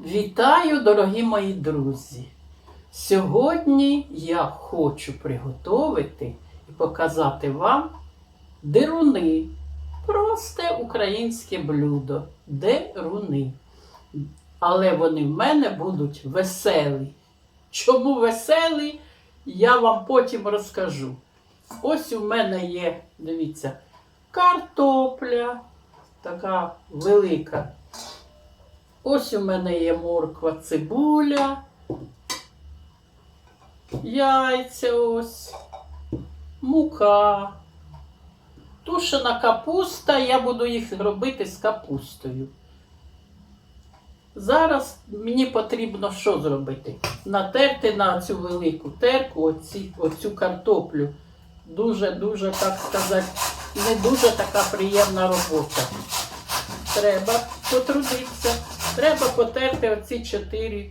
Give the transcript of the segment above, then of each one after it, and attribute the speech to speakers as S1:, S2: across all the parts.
S1: Вітаю, дорогі мої друзі! Сьогодні я хочу приготувати і показати вам дируни. Просте українське блюдо. Деруни. Але вони в мене будуть веселі. Чому веселі, я вам потім розкажу. Ось у мене є, дивіться, картопля, така велика. Ось у мене є морква, цибуля, яйця ось, мука, тушена капуста, я буду їх робити з капустою. Зараз мені потрібно що зробити? Натерти на цю велику терку оці, оцю картоплю. Дуже-дуже, так сказати, не дуже така приємна робота. Треба потрудитися. Треба потерти оці чотири,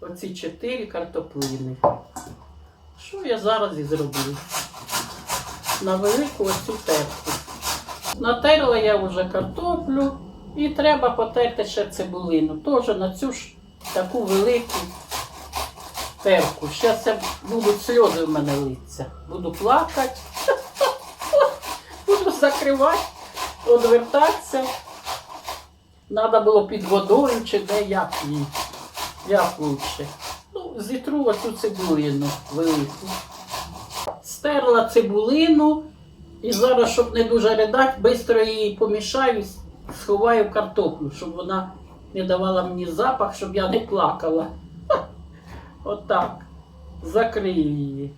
S1: оці чотири картоплини. Що я зараз і зроблю? На велику оцю терку. Натерла я вже картоплю і треба потерти ще цибулину. Теж на цю ж таку велику терку. Зараз будуть сльози в мене литься. Буду плакати. Буду закривати, відвертатися. Надо було під водою чи де як їй. Як лучше. Ну, зітру оцю цибулину велику. Стерла цибулину і зараз, щоб не дуже ридати, швидко її помішаю, сховаю картоплю, щоб вона не давала мені запах, щоб я не плакала. Отак. Закрию її.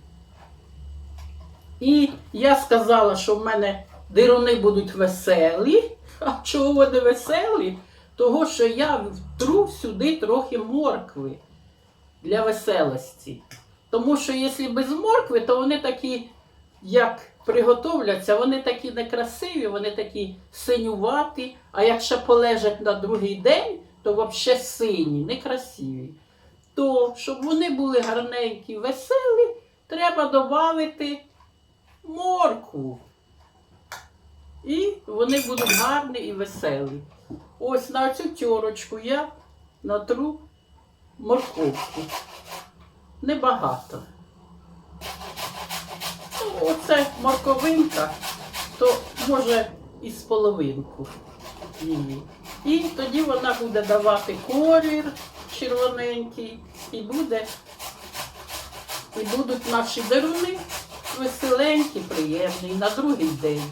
S1: І я сказала, що в мене дируни будуть веселі. А чого вони веселі? Того, що я втру сюди трохи моркви для веселості. Тому що якщо без моркви, то вони такі, як приготовляться, вони такі некрасиві, вони такі синюваті, а якщо полежать на другий день, то взагалі сині, некрасиві. То, щоб вони були гарненькі, веселі, треба додати моркву. Вони будуть гарні і веселі. Ось на цю тьорочку я натру морковку. Небагато. Ну, Оце морковинка, то може і з половинку її. І тоді вона буде давати колір червоненький, і буде, і будуть наші деруни веселенькі, приємні, на другий день.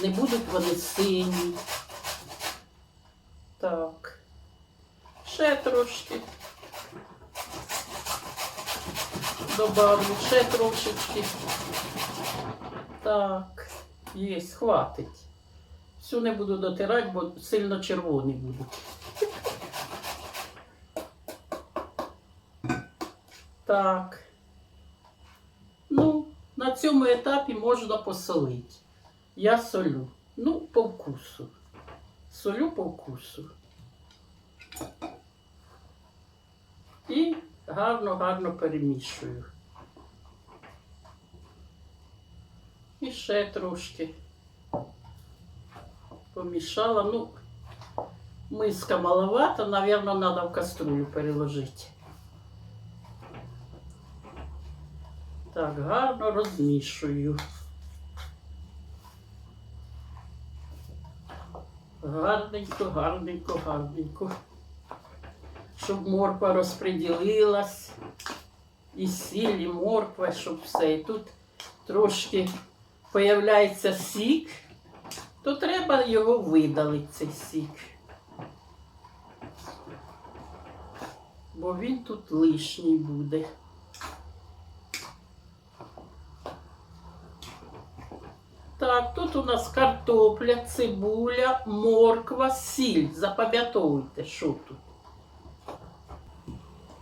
S1: Не будуть вони сині. Так. Ще трошки. Добавлю ще трошечки. Так. Є, хватить. Всю не буду дотирати, бо сильно червоні будуть. Так. Ну, на цьому етапі можна посолити. Я солю. Ну, по вкусу. Солю по вкусу. І гарно-гарно перемішую. І ще трошки помішала. Ну, миска маловата, напевно, треба в каструлю переложити. Так, гарно розмішую. Гарненько, гарненько, гарненько. Щоб морква розподілилась. І сіль, і морква, щоб все. І тут трошки появляється сік, то треба його видалити, цей сік. Бо він тут лишній буде. Так, тут у нас картопля, цибуля, морква, сіль. Запам'ятовуйте, що тут.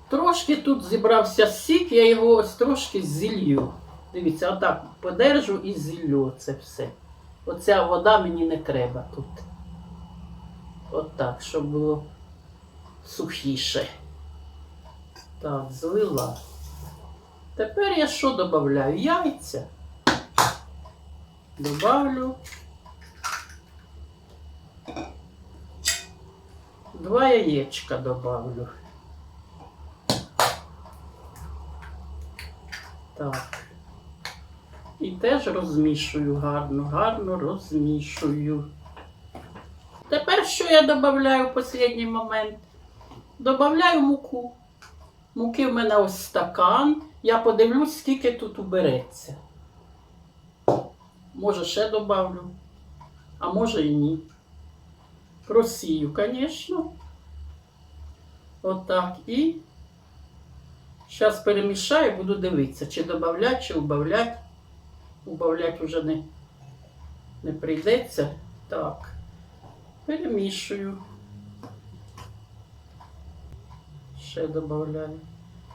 S1: Трошки тут зібрався сік, я його ось трошки зілью. Дивіться, отак подержу і зіллю це все. Оця вода мені не треба тут. Отак, щоб було сухіше. Так, злила. Тепер я що додаю? Яйця. Добавлю. Два яєчка добавлю. Так. І теж розмішую гарно, гарно розмішую. Тепер що я додаю в останній момент? Добавляю муку. Муки в мене ось стакан. Я подивлюсь, скільки тут убереться. Може, ще добавлю, а може і ні. Просію, звісно. Отак. І зараз перемішаю, буду дивитися, чи додавати, чи убавляти. Убавляти вже не, не прийдеться. Так. Перемішую. Ще додаю.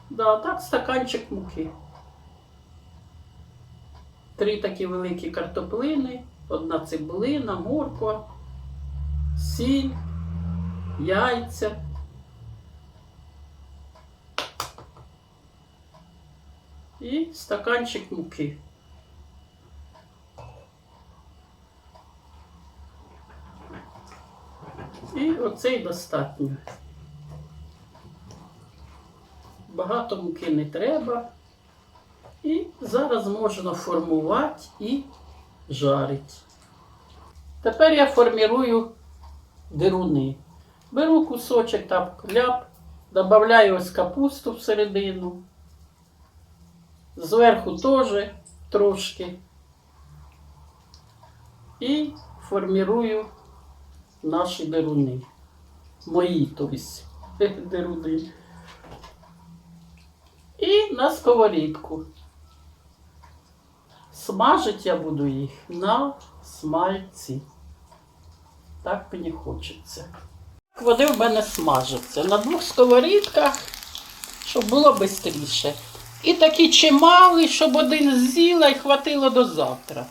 S1: Да, так, стаканчик муки. Три такі великі картоплини, одна цибулина, морква, сіль, яйця. І стаканчик муки. І оцей достатньо. Багато муки не треба. І зараз можна формувати і жарити. Тепер я формірую дируни. Беру кусочок там кляп, додаю ось капусту всередину. Зверху теж трошки. І формірую наші деруни. Мої, тобто, деруни. І на сковорідку. Смажити я буду їх на смальці. Так мені хочеться. Вони в мене смажаться на двох сковорідках, щоб було швидше. І такі чимали, щоб один з'їла і хватило до завтра.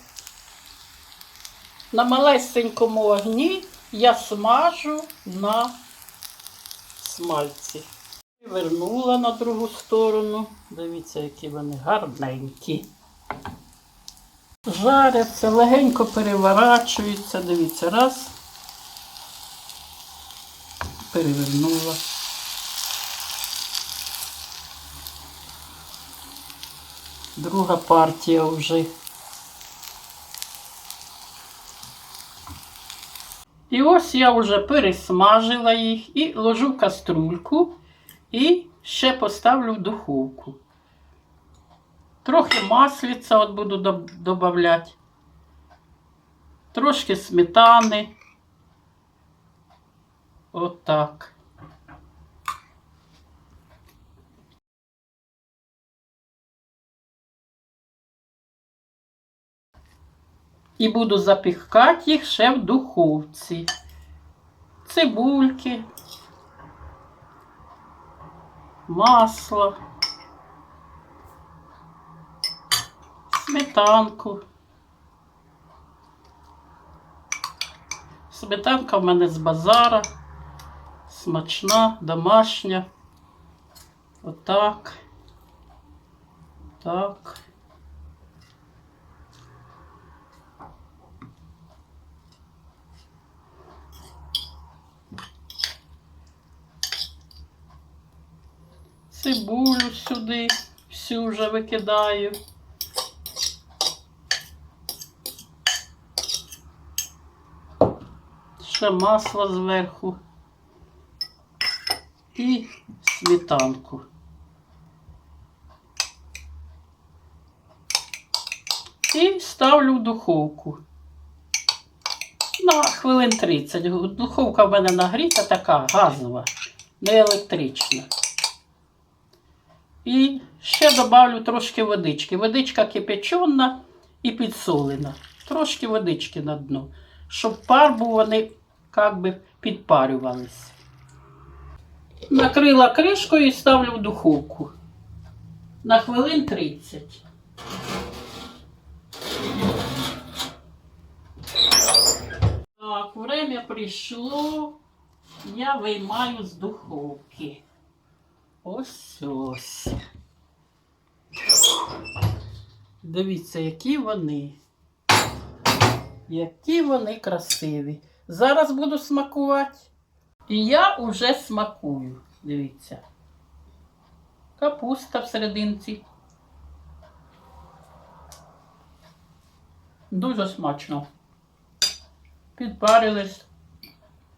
S1: На малесенькому огні я смажу на смальці. Вернула на другу сторону. Дивіться, які вони гарненькі. Жаряться, легенько переворачуються. Дивіться, раз. Перевернула. Друга партія вже. І ось я вже пересмажила їх і ложу в каструльку і ще поставлю в духовку. Трохи масліця от буду додавати. Трошки сметани. Отак. І буду запікати їх ще в духовці. Цибульки, масло, сметанку. Сметанка в мене з базара. Смачна, домашня. Отак. Так. Цибулю сюди всю вже викидаю. Ще масло зверху і сметанку. І ставлю в духовку. На хвилин 30. Духовка в мене нагріта така газова, не електрична. І ще додавлю трошки водички. Водичка кипячена і підсолена. Трошки водички на дно, щоб пар був вони як би підпарювались. Накрила кришкою і ставлю в духовку на хвилин 30. Так, время прийшло. Я виймаю з духовки. Ось ось. Дивіться, які вони. Які вони красиві. Зараз буду смакувати. І я уже смакую. Дивіться. Капуста всерединці. Дуже смачно. Підпарились,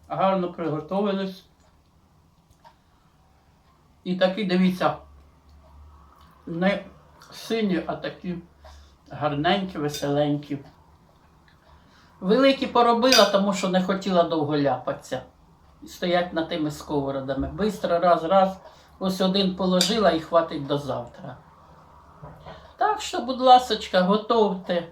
S1: гарно приготовились. І такі, дивіться, не сині, а такі гарненькі, веселенькі. Великі поробила, тому що не хотіла довго ляпатися. Стоять над тими сковородами. Бистро раз, раз, ось один положила і хватить до завтра. Так що, будь ласочка, готовте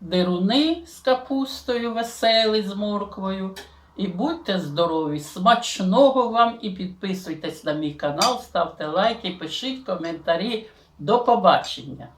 S1: дируни з капустою веселі, з морквою. І будьте здорові! Смачного вам і підписуйтесь на мій канал, ставте лайки, пишіть коментарі. До побачення!